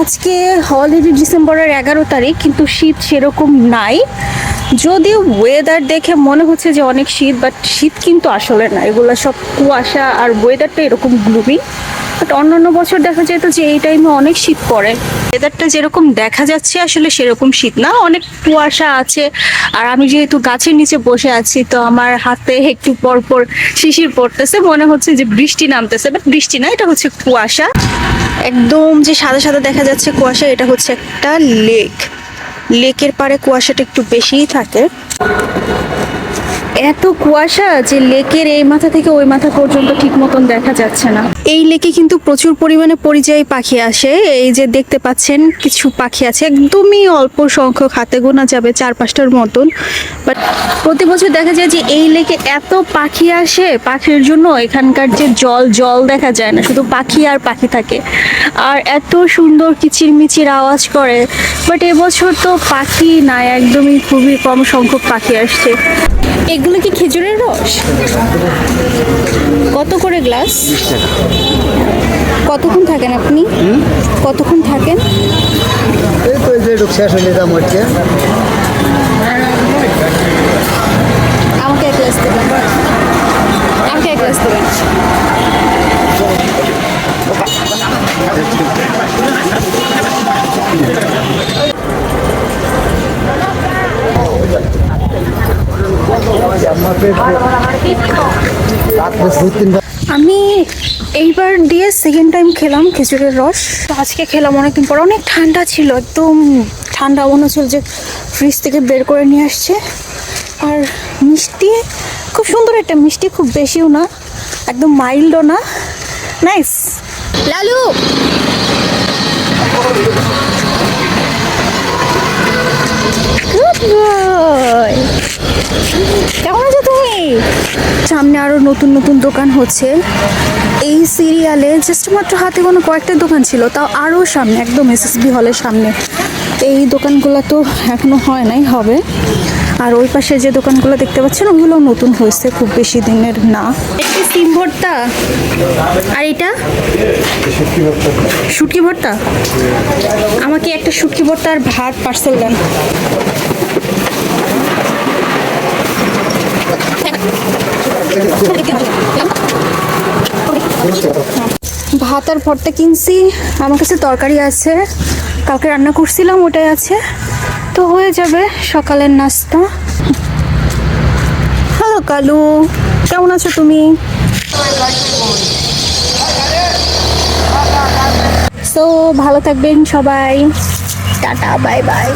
আজকে অলরেডি ডিসেম্বরের এগারো তারিখ কিন্তু শীত সেরকম নাই। যদিও ওয়েদার দেখে মনে হচ্ছে যে অনেক শীত বাট শীত কিন্তু আসলে না। এগুলো সব কুয়াশা আর ওয়েদারটা এরকম গ্লুমি বাট অন্যান্য বছর দেখা যেত যে এই টাইমে অনেক শীত পড়ে। ওয়েদারটা যেরকম দেখা যাচ্ছে, আসলে সেরকম শীত না। অনেক কুয়াশা আছে। আর আমি যেহেতু গাছের নিচে বসে আছি, তো আমার হাতে একটু পর পর শিশির পড়তেছে। মনে হচ্ছে যে বৃষ্টি নামতেছে বাট বৃষ্টি না, এটা হচ্ছে কুয়াশা। একদম যে সাদা সাদা দেখা যাচ্ছে কুয়াশা, এটা হচ্ছে একটা লেক লেকের পাড়ে কুয়াশাটা একটু বেশিই থাকে। এত কুয়াশা যে লেকের এই মাথা থেকে ওই মাথা পর্যন্ত ঠিক মতন দেখা যাচ্ছে না। এই লেকে কিন্তু প্রচুর পরিমাণে পরিযায়ী পাখি আসে। এই যে দেখতে পাচ্ছেন কিছু পাখি আছে একদমই অল্প সংখ্যক হাতে গোনা যাবে চার পাঁচটার মতন। বাট প্রতি বছর দেখা যায় যে এই লেকে এত পাখি আসে পাখির জন্য এখানকার যে জল জল দেখা যায় না শুধু পাখি আর পাখি থাকে। আর এত সুন্দর কিচিরমিচির আওয়াজ করে বাট এবছর তো পাখি নাই একদমই খুবই কম সংখ্যক পাখি আসছে। এগুলো কি খেজুরের রস? কত করে গ্লাস? কতক্ষণ থাকেন আপনি? কতক্ষণ থাকেন? শেষ হলে দাম হচ্ছে আমি এইবার দিয়ে সেকেন্ড টাইম খেলাম খেজুরের রস। আজকে খেলাম অনেকদিন পর। অনেক ঠান্ডা ছিল, একদম ঠান্ডা মনে হচ্ছিল যে ফ্রিজ থেকে বের করে নিয়ে আসছে। আর মিষ্টি, খুব সুন্দর একটা মিষ্টি, খুব বেশিও না, একদম মাইল্ডও না। নাইস লালু. সামনে আরও নতুন নতুন দোকান হচ্ছে। এই সিরিয়ালে জাস্ট মাত্র হাতে কোনো কয়েকটা দোকান ছিল, তাও আরও সামনে, একদম এসএসবি হলের সামনে। এই দোকানগুলো তো এখনও হয় নাই, হবে। আর ওই পাশে যে দোকানগুলো দেখতে পাচ্ছেন ওগুলো নতুন হয়েছে, খুব বেশি দিনের না। একটি সিম ভর্তা। আর এটা? শুটকি ভর্তা। আমাকে একটা শুটকি ভর্তা আর ভাত পার্সেল দেন। ভাত আর ভর্তা কিনছি। আমার কাছে তরকারি আছে। কালকে রান্না করছিলাম, ওটাই আছে। তো হয়ে যাবে সকালের নাস্তা। হ্যালো কালু, কেমন আছো তুমি? সো ভালো থাকবেন সবাই। Tata bye bye